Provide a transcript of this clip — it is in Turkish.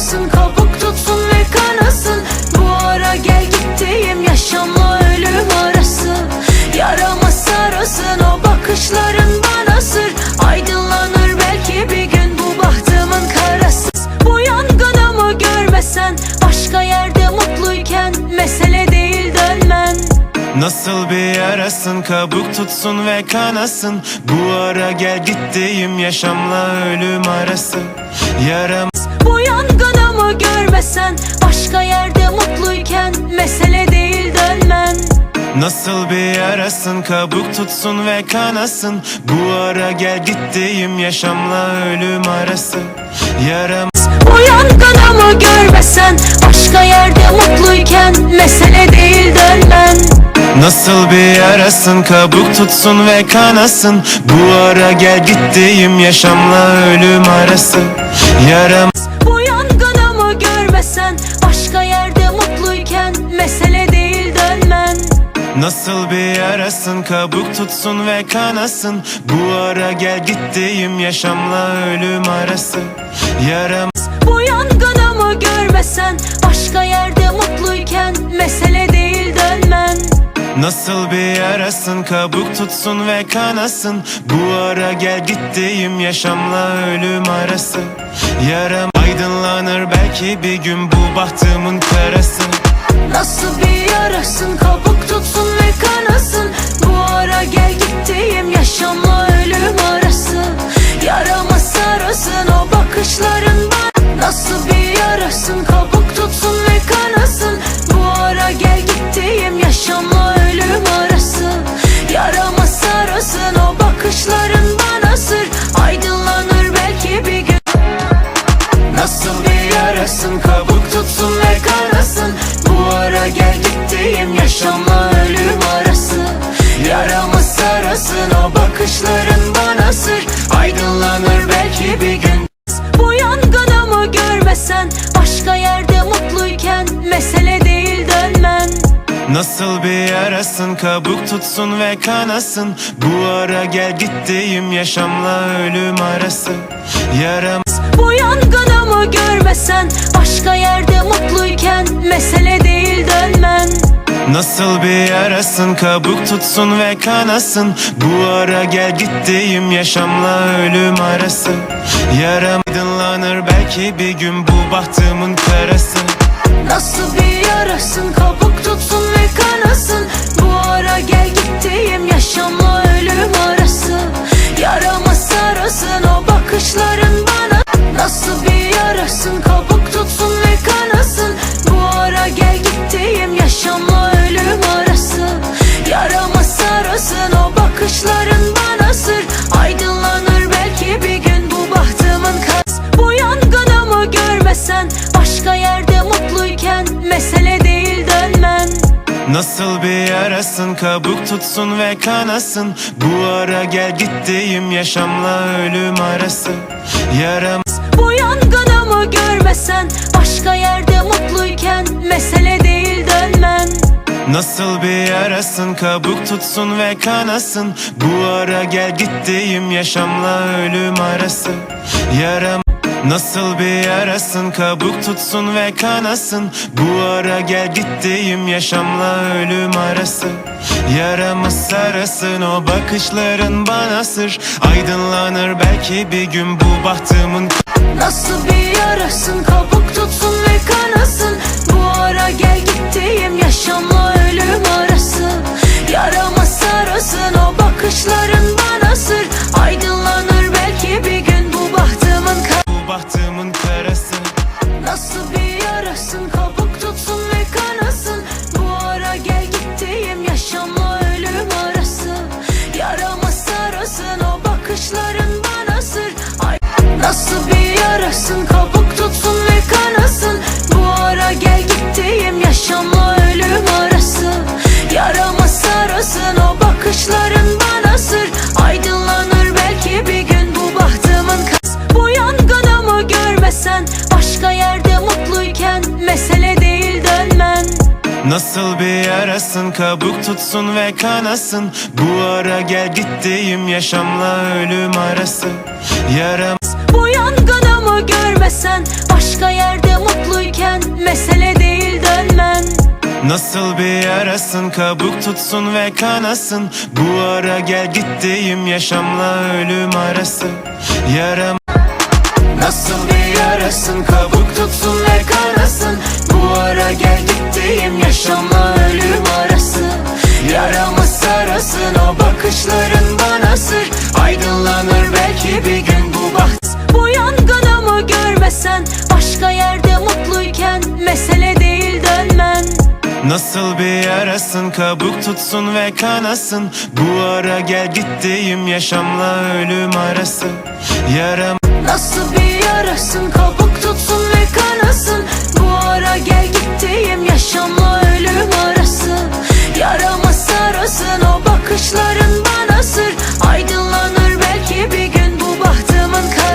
yarasın Kabuk tutsun ve kanasın. Bu ara gel gittiğim yaşamla ölüm arası. Yarama sarasın o bakışların bana sır. Aydınlanır belki bir gün bu bahtımın karası. Bu yangınımı görmesen Başka yerde mutluyken Mesele değil dönmen. Nasıl bir yarasın kabuk tutsun ve kanasın. Bu ara gel gittiğim yaşamla ölüm arası. Yaram Görmesen Başka yerde mutluyken Mesele değil dönmen. Nasıl bir yarasın kabuk tutsun ve kanasın. Bu ara gel gittiğim yaşamla ölüm arası. Yaram Bu yangınımı görmesen Başka yerde mutluyken Mesele değil dönmen. Nasıl bir yarasın kabuk tutsun ve kanasın. Bu ara gel gittiğim yaşamla ölüm arası. Yaram Görmesen Başka yerde mutluyken Mesele değil dönmen. Nasıl bir yarasın kabuk tutsun ve kanasın. Bu ara gel gittiğim yaşamla ölüm arası. Yaram Bu yangınımı görmesen Başka yerde mutluyken Mesele değil dönmen. Nasıl bir yarasın kabuk tutsun ve kanasın. Bu ara gel gittiğim yaşamla ölüm arası. Yaram belki bir gün bu bahtımın karası Nasıl bir yarasın? Kabuk tutsun ve kanasın. Bu ara gel gittiğim yaşamla ölüm arası. Yarama sarasın o bakışların bana. Nasıl bir yarasın gel gittiğim yaşamla ölüm arası. Yaramı sarasın o bakışların bana sır. Aydınlanır belki bir gün. Bu yangınımı görmesen Başka yerde mutluyken Mesele değil dönmen. Nasıl bir yarasın kabuk tutsun ve kanasın. Bu ara gel gittiğim yaşamla ölüm arası. Yaram Bu görmesen Başka yerde mutluyken Mesele değil dönmen. Nasıl bir yarasın kabuk tutsun ve kanasın. Bu ara gel gittiğim yaşamla ölüm arası. Yaram aydınlanır belki bir gün bu bahtımın karası. Nasıl bir yarasın kabuk yarasın kabuk tutsun ve kanasın. Bu ara gel gittiğim yaşamla ölüm arası. Yaram Bu yangınımı görmesen Başka yerde mutluyken Mesele değil dönmen. Nasıl bir yarasın kabuk tutsun ve kanasın. Bu ara gel gittiğim yaşamla ölüm arası. Yaram Nasıl bir yarasın kabuk tutsun ve kanasın. Bu ara gel gittiğim yaşamla ölüm arası. Yaramı sarasın o bakışların bana sır. Aydınlanır belki bir gün bu bahtımın. Nasıl bir yarasın kabuk tutsun ve kanasın. Bu ara gel gittiğim yaşamla ölüm arası bir yarasın kabuk tutsun ve kanasın. Bu ara gel gittiğim yaşamla ölüm arası. Yarama sarasın o bakışların bana sır. Aydınlanır belki bir gün bu bahtımın kas. Bu yangınımı görmesen Başka yerde mutluyken Mesele değil dönmen. Nasıl bir yarasın kabuk tutsun ve kanasın. Bu ara gel gittiğim yaşamla ölüm arası. Yaram Bu görmesen Başka yerde mutluyken mesele değil dönmen. Nasıl bir yarasın kabuk tutsun ve kanasın. Bu ara gel gittiğim yaşamla ölüm arası. Yaram Nasıl bir yarasın kabuk tutsun ve kanasın. Bu ara gel gittiğim yaşamla ölüm arası. Yaramı sarasın o bakışların bana sır. Aydınlanır belki bir gün. Nasıl bir yarasın kabuk tutsun ve kanasın. Bu ara gel gittiğim yaşamla ölüm arası. Yaram Nasıl bir yarasın kabuk tutsun